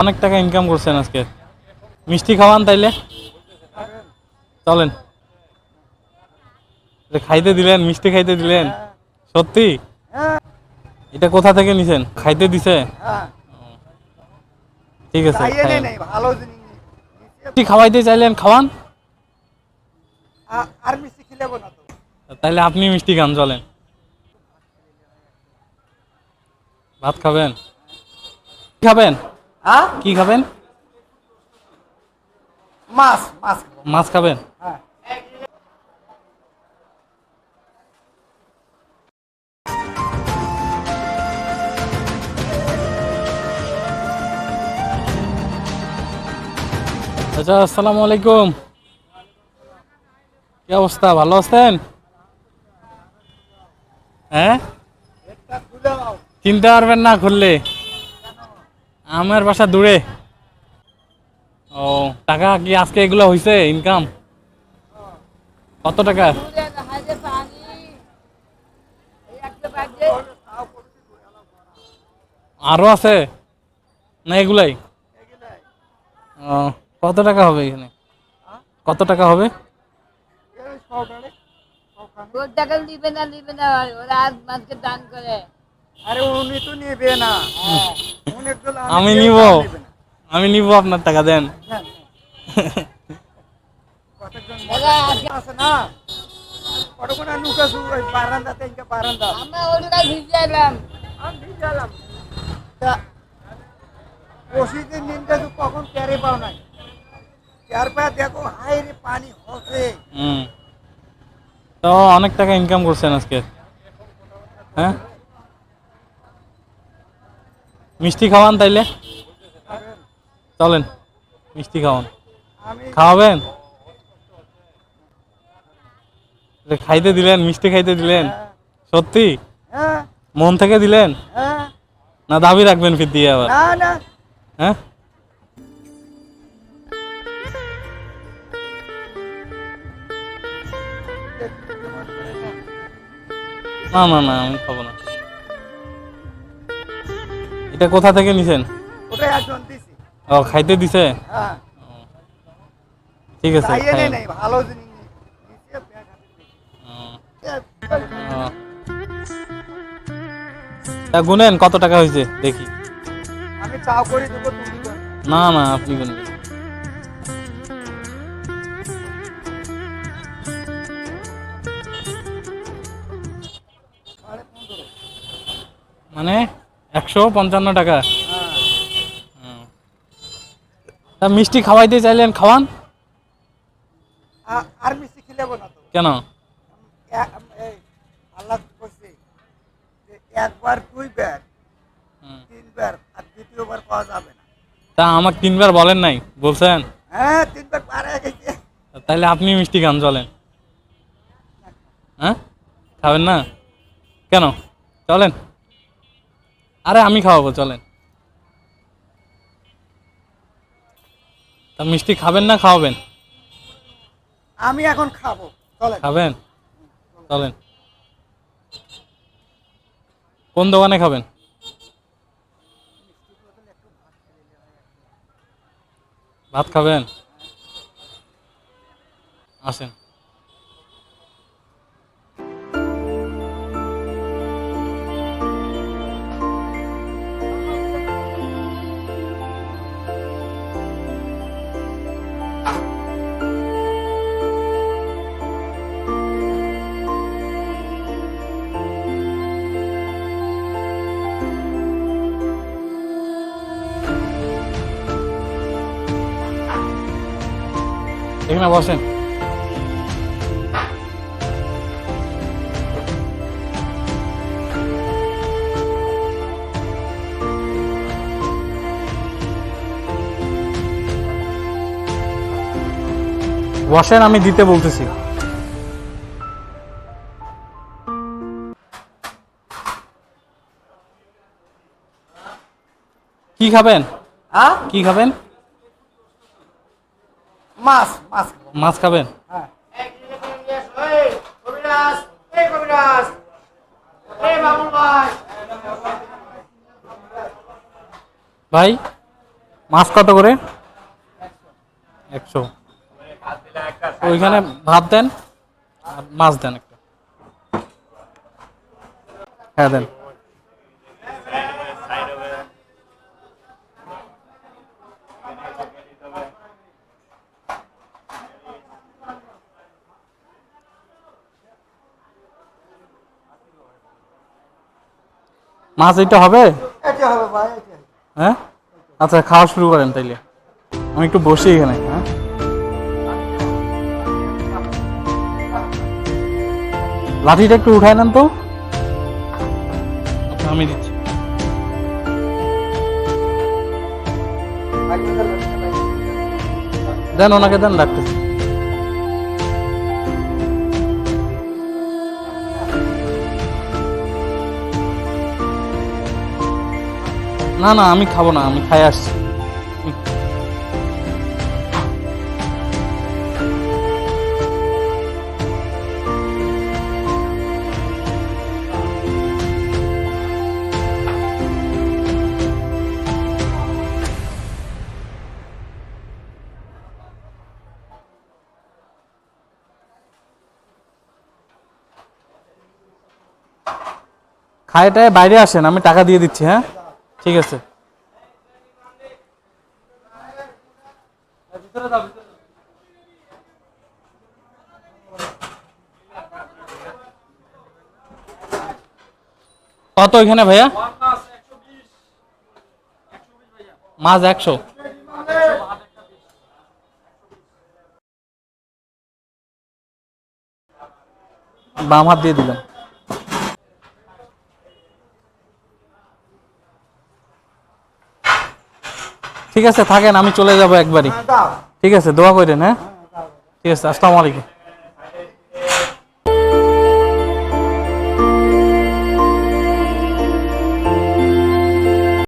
অনেক টাকা ইনকাম করছেন আজকে। মিষ্টি খাওয়ান তাইলে? চলেন। খাইতে দিলেন মিষ্টি খাইতে দিলেন। সত্যি? এটা কোথা থেকে নিছেন? খাইতে দিছে? ঠিক আছে মিষ্টি খাওয়াইতে চাইলেন খাওয়ান? আ- আর মিষ্টি খিলাবো না তো। তাইলে আপনি মিষ্টি খান চলেন। ভাত খাবেন? খাবেন? হ্যাঁ? কি খাবেন? মাছ মাছ মাছ খাবেন? হ্যাঁ। আচ্ছা আসসালামু আলাইকুম। কি অবস্থা? ভালো আছেন? হ্যাঁ? চিনতে পারবেন না খুললে। আমার বাসা দূরে। ও টাকা কি আজকে এগুলো হয়েছে ইনকাম কত টাকা? আরও আছে? না এগুলাই? কত টাকা হবে এখানে? কত টাকা হবে? টাকা নিবে না নিবে না ওরা দান করে। আরে উনি তো নেবে না। উনি তো আমি কেউ নিব। নেবে না। আমি নিব আপনার টাকা দেন। হ্যাঁ, কতজন দাদা, আজকে- আছে না কতক্ষণ নুকাছু ওই বারান্দাতে ইনকা বারান্দা? আমরা ওর টাকা ভিজে এলাম আমি ভিজালাম তা ওষুধের নিনটা তো কখন ক্যারে পাও নাই। ক্যার পায় দেখো হাই রে পানি হসে হুম। তো অনেক টাকা ইনকাম করছেন আজকে। হ্যাঁ? মিষ্টি খাওয়ান তাইলে। চলেন, মিষ্টি খাওয়ান। খাওয়াবেন? খাইতে দিলেন, মিষ্টি খাইতে দিলেন। সত্যি? মন থেকে দিলেন? না দাবি রাখবেন ফির দিয়ে আবার? হ্যাঁ? না না না, আমি খাব না। এটা কোথা থেকে নিছেন? ওটা একজন দিছি। ও খাইতে দিছে? হ্যাঁ। ঠিক আছে ভালো। তা গুনেন কত টাকা হয়েছে দেখি। আমি চাও করে দেবো না না আপনি গুনবেন মানে? একশো পঞ্চান্ন টাকা। হ্যাঁ। তা মিষ্টি খাওয়াইতে চাইলেন খাওয়ান? আর মিষ্টি খিলাবো না তো? কেন? আল্লাহ করছে একবার দুইবার হুম। তিনবার আর দ্বিতীয়বার পাওয়া যাবে না। তা আমাকে তিনবার বলেন নাই বলছেন? হ্যাঁ তিনবার পার গেছে। তাহলে আপনি মিষ্টি খান চলেন। হ্যাঁ? খাবেন না? কেন? চলেন। আরে আমি খাওয়াবো চলেন। তা মিষ্টি খাবেন না খাওয়াবেন? আমি এখন খাব খাবেন? চলেন। কোন দোকানে খাবেন? ভাত খাবেন? আসেন। এখানে বসেন। বসেন আমি দিতে বলতেছি। কি খাবেন? হ্যাঁ? কি খাবেন? মাছ মাছ। মাছ খাবেন? হ্যাঁ। ভাই মাছ কত করে? একশো। ওইখানে ভাত দেন আর মাছ দেন একটা। হ্যাঁ দেন। মাছ এটা হবে? এটা হবে ভাই হ্যাঁ? আচ্ছা খাওয়া শুরু করেন তাইলে। আমি একটু বসি এখানে হ্যাঁ? লাঠিটা একটু উঠায় নেন তো। আচ্ছা, আমি দিচ্ছি। দেন ওনাকে দেন ডাকতেছি না না, আমি খাব না, আমি খাই আসছি। খায়টায় বাইরে আসেন, আমি টাকা দিয়ে দিচ্ছি হ্যাঁ? ঠিক আছে। কত এখানে ভাইয়া? মাছ একশো। বাম হাত দিয়ে দিলাম। ঠিক আছে, থাকেন, আমি চলে যাব একবারই। ঠিক আছে, দোয়া করেন হ্যাঁ? ঠিক আছে, আসসালামু আলাইকুম।